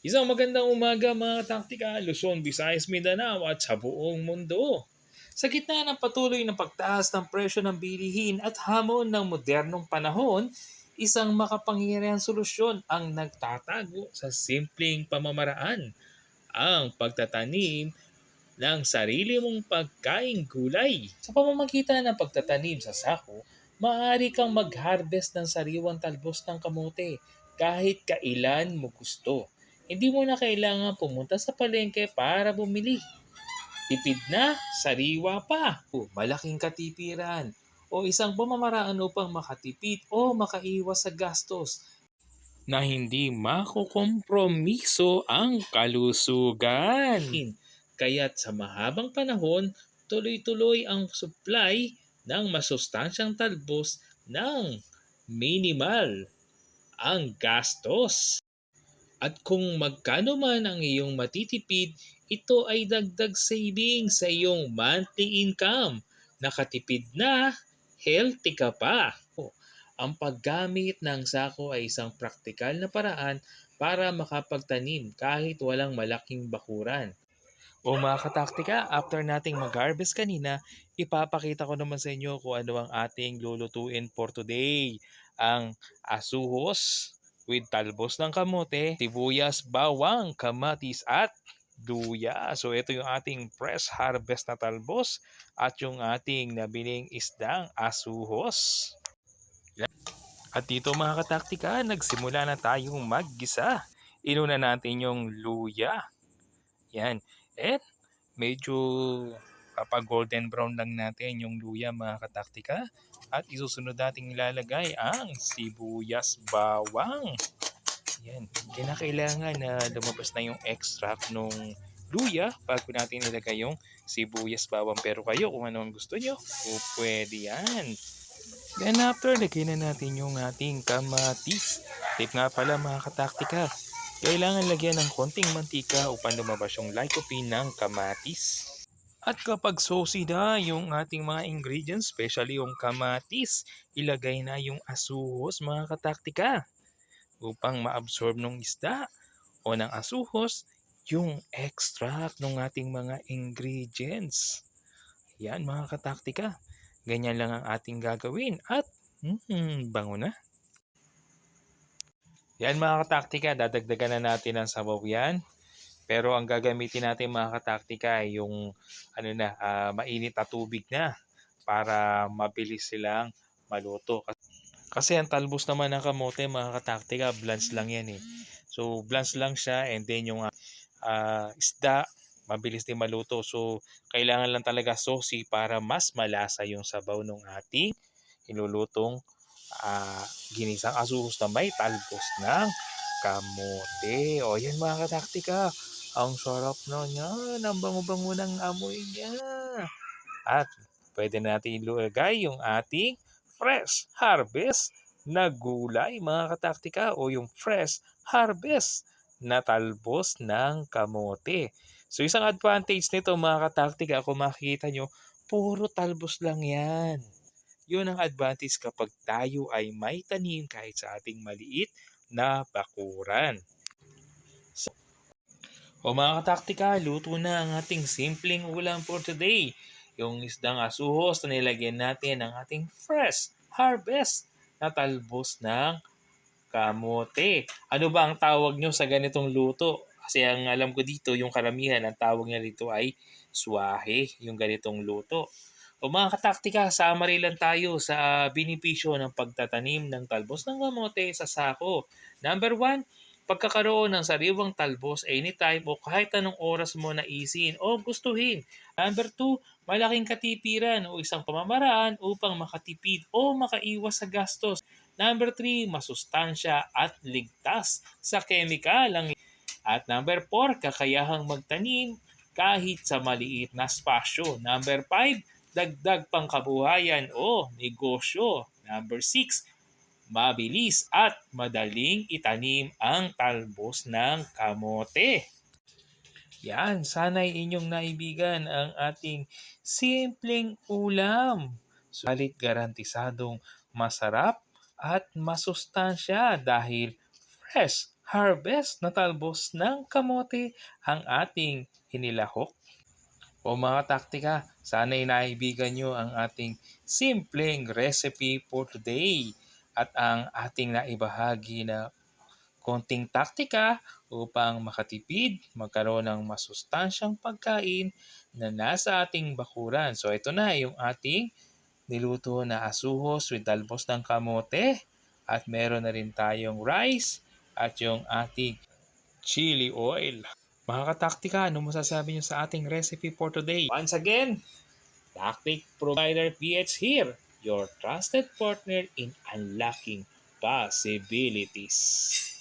Isang magandang umaga mga taktika, Luzon, Visayas, Mindanao at sa buong mundo. Sa gitna ng patuloy na pagtaas ng presyo ng bilihin at hamon ng modernong panahon, isang makapangyarihang solusyon ang nagtatago sa simpleng pamamaraan. Ang pagtatanim ng sarili mong pagkaing gulay. Sa pamamagitan ng pagtatanim sa sako, maaari kang mag-harvest ng sariwang talbos ng kamote kahit kailan mo gusto. Hindi mo na kailangan pumunta sa palengke para bumili. Tipid na, sariwa pa, o malaking katipiran, o isang pamamaraan upang makatipid o makaiwas sa gastos na hindi makukompromiso ang kalusugan. Kaya't sa mahabang panahon, tuloy-tuloy ang supply ng masustansyang talbos ng minimal ang gastos. At kung magkano man ang iyong matitipid, ito ay dagdag saving sa iyong monthly income. Nakatipid na, healthy ka pa. Ang paggamit ng sako ay isang praktikal na paraan para makapagtanim kahit walang malaking bakuran. O mga kataktika, after nating mag-harvest kanina, ipapakita ko naman sa inyo kung ano ang ating lulutuin for today. Ang asuhos with talbos ng kamote, sibuyas, bawang, kamatis at luya. So ito yung ating fresh harvest na talbos at yung ating nabiling isdang asuhos. At dito mga kataktika, nagsimula na tayong maggisa. Inuna natin yung luya. Yan. At medyo kapag golden brown lang natin yung luya mga kataktika. At isusunod natin ilalagay ang sibuyas bawang. Yan. Kinakailangan na lumabas na yung extract nung luya bago natin ilagay yung sibuyas bawang. Pero kayo kung ano ang gusto nyo, o pwede yan. Then after, lagay na natin yung ating kamatis. Tip nga pala mga kataktika, kailangan lagyan ng konting mantika upang lumabas yung lycopene ng kamatis. At kapag saucy na yung ating mga ingredients, especially yung kamatis, ilagay na yung asuhos mga kataktika upang ma-absorb ng isda o ng asuhos yung extract ng ating mga ingredients. Yan mga kataktika. Ganyan lang ang ating gagawin at hmm, bango na. Yan mga kataktika, dadagdagan na natin ang sabaw yan. Pero ang gagamitin natin mga kataktika ay yung ano na, ah, mainit na tubig na para mabilis silang maluto. Kasi ang talbos naman ng kamote mga kataktika, blanch lang yan eh. So blanch lang siya and then yung ah, isda, mabilis din maluto. So kailangan lang talaga saucy para mas malasa yung sabaw ng ating ilulutong ah, ginisang asuhos na may talbos ng kamote. O yan mga kataktika, ang sarap na yan. Ang bango-bango ng amoy niya. At pwede natin ilagay yung ating fresh harvest na gulay mga kataktika o yung fresh harvest na talbos ng kamote. So isang advantage nito mga kataktika kung makikita nyo, puro talbos lang yan. Yun ang advantage kapag tayo ay may tanim kahit sa ating maliit na bakuran. O mga kataktika, luto na ang ating simpleng ulam for today. Yung isdang asuhos na nilagyan natin ng ating fresh harvest na talbos ng kamote. Ano ba ang tawag nyo sa ganitong luto? Kasi ang alam ko dito, yung karamihan, ang tawag niya dito ay swahe, yung ganitong luto. O mga kataktika, summary lang tayo sa binipisyo ng pagtatanim ng talbos ng kamote sa sako. Number one, pagkakaroon ng sariwang talbos anytime o kahit anong oras mo naisin o gustuhin. Number two, malaking katipiran o isang pamamaraan upang makatipid o makaiwas sa gastos. Number three, masustansya at ligtas sa kemikal ang at number 4, kakayahang magtanim kahit sa maliit na spasyo. Number 5, dagdag pangkabuhayan o negosyo. Number 6, mabilis at madaling itanim ang talbos ng kamote. Yan, sana'y inyong naibigan ang ating simpleng ulam. Sulit garantisadong masarap at masustansya dahil fresh harvest na talbos ng kamote ang ating hinilahok? O mga taktika, sana'y naibigan nyo ang ating simpleng recipe for today at ang ating naibahagi na konting taktika upang makatipid, magkaroon ng masustansyang pagkain na nasa ating bakuran. So ito na yung ating niluto na asuhos with talbos ng kamote at meron na rin tayong rice at yung ating chili oil. Mga kataktika, ano masasabi nyo sa ating recipe for today? Once again, Tactic Provider PH here, your trusted partner in unlocking possibilities.